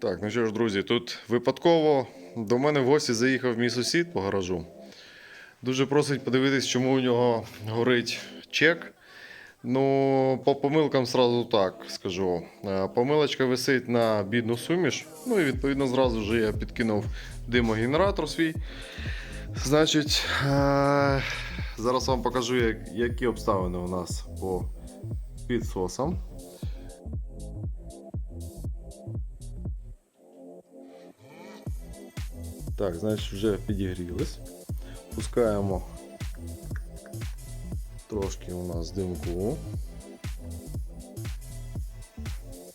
Так, ну що ж, друзі, тут випадково до мене в гості заїхав мій сусід по гаражу. Дуже просить подивитись, чому у нього горить чек. Ну, по помилкам сразу так скажу. Е, Помилочка висить на бідну суміш. Ну і відповідно зразу ж я підкинув димогенератор свій. Значить, е, зараз вам покажу, які обставини у нас по підсосам. Так, значить, вже підігрілись. Пускаємо трошки у нас димку.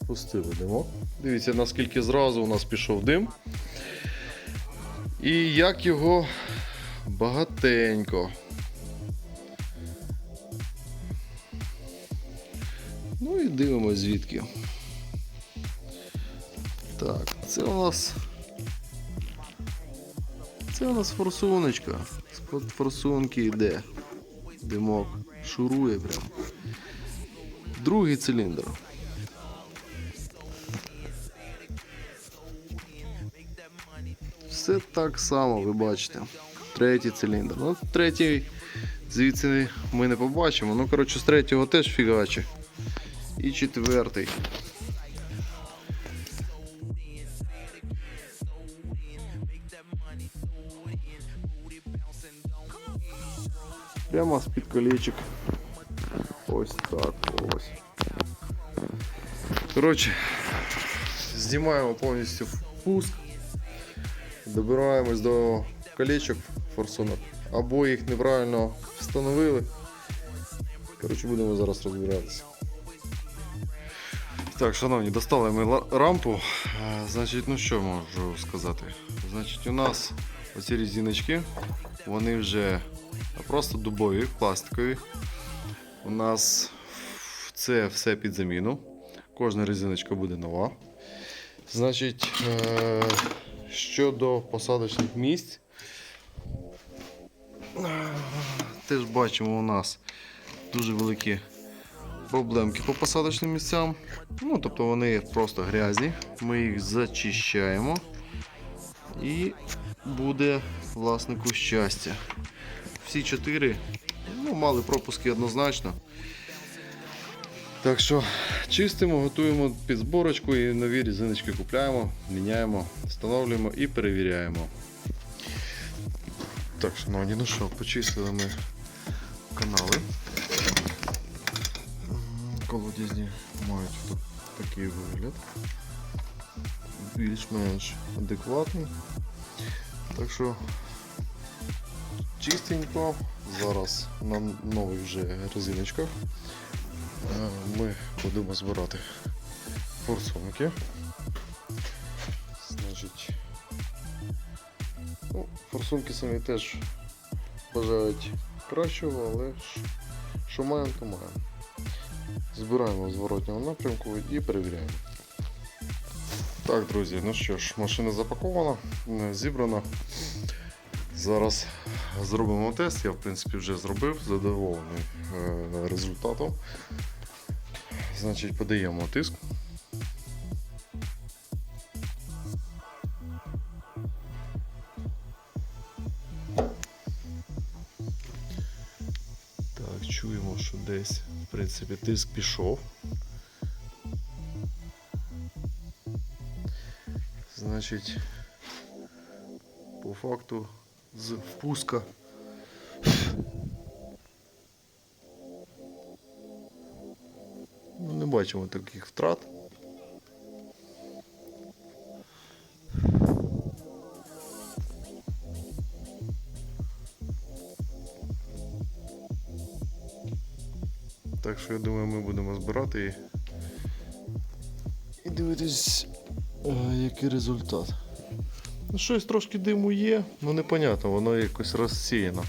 Пустили димок. Дивіться, наскільки зразу у нас пішов дим. І як його багатенько. Ну і дивимось звідки. Так, це у нас. Це у нас форсуночка. З-под форсунки йде. Димок шурує прям. Другий циліндр. Все так само, ви бачите. Третій циліндр. Ну, третій звідси ми не побачимо. Ну, коротше, з третього теж фігаче. І четвертий. Прямо з-під колечок. Ось так ось. Коротше, знімаємо повністю впуск. Добираємось до колечок форсунок. Або їх неправильно встановили. Коротше, будемо зараз розбиратися. Так, шановні, достали ми рампу. Е, Значить, ну що можу сказати? Значить, у нас оці різиночки, вони вже просто дубові, пластикові. У нас це все під заміну. Кожна резиночка буде нова. Значить, е, щодо посадочних місць, е, теж бачимо у нас дуже великі проблемки по посадочним місцям. Ну, тобто вони просто грязні. Ми їх зачищаємо і буде власнику щастя. Всі чотири ну, мали пропуски однозначно. Так що чистимо, готуємо під зборочку і нові різиночки купляємо, міняємо, встановлюємо і перевіряємо. Так, шановні, ну що, почистили ми канали. Колодязні мають так- такий вигляд. Більш-менш адекватний. Так що чистенько. Зараз на нових вже резиночках е, ми будемо збирати форсунки. Значить, ну, форсунки самі теж бажають кращого, але що маємо, то маємо. Збираємо в зворотньому напрямку і перевіряємо. Так, друзі, ну що ж, машина запакована, е, зібрана. Зараз зробимо тест. Я в принципі вже зробив, задоволений е, результатом. Значить, подаємо тиск. Так, чуємо, що десь, в принципі, тиск пішов. Значить, по факту з впуска. Ну, не бачимо таких втрат. Так що я думаю, ми будемо збирати і, і дивитись, е, який результат. Ну, щось трошки диму є, ну непонятно, воно якось розсіяно.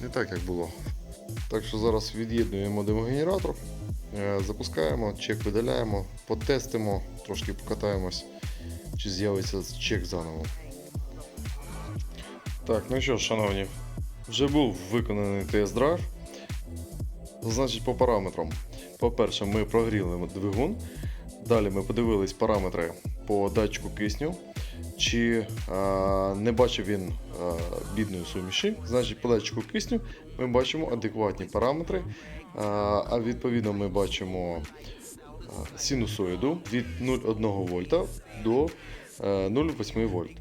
Не так, як було. Так що зараз від'єднуємо димогенератор, е, запускаємо, чек видаляємо, потестимо, трошки покатаємось, чи з'явиться чек заново. Так, ну що ж, шановні, вже був виконаний тест-драйв. Значить, по параметрам. По-перше, ми прогріли двигун Далі ми подивились параметри по датчику кисню. Чи е, не бачив він е, бідної суміші, значить по датчику кисню ми бачимо адекватні параметри, е, а відповідно ми бачимо синусоїду від 0,1 вольта до е, 0,8 вольт,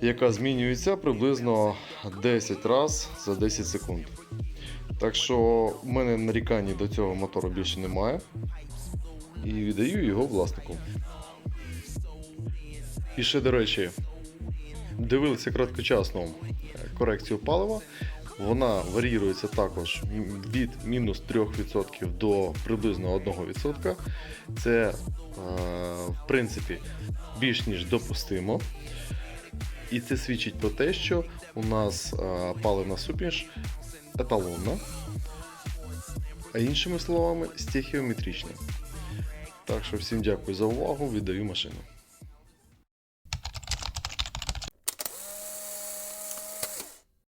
яка змінюється приблизно 10 разів за 10 секунд. Так що в мене нарікань до цього мотору більше немає. І віддаю його власнику. І ще, до речі, дивилися короткочасну е, корекцію палива. Вона варіюється також від мінус 3% до приблизно 1%. Це, е, в принципі, більш ніж допустимо. І це свідчить про те, що у нас е, паливна суміш еталонна, а іншими словами, стехіометрична. Так що всім дякую за увагу, віддаю машину.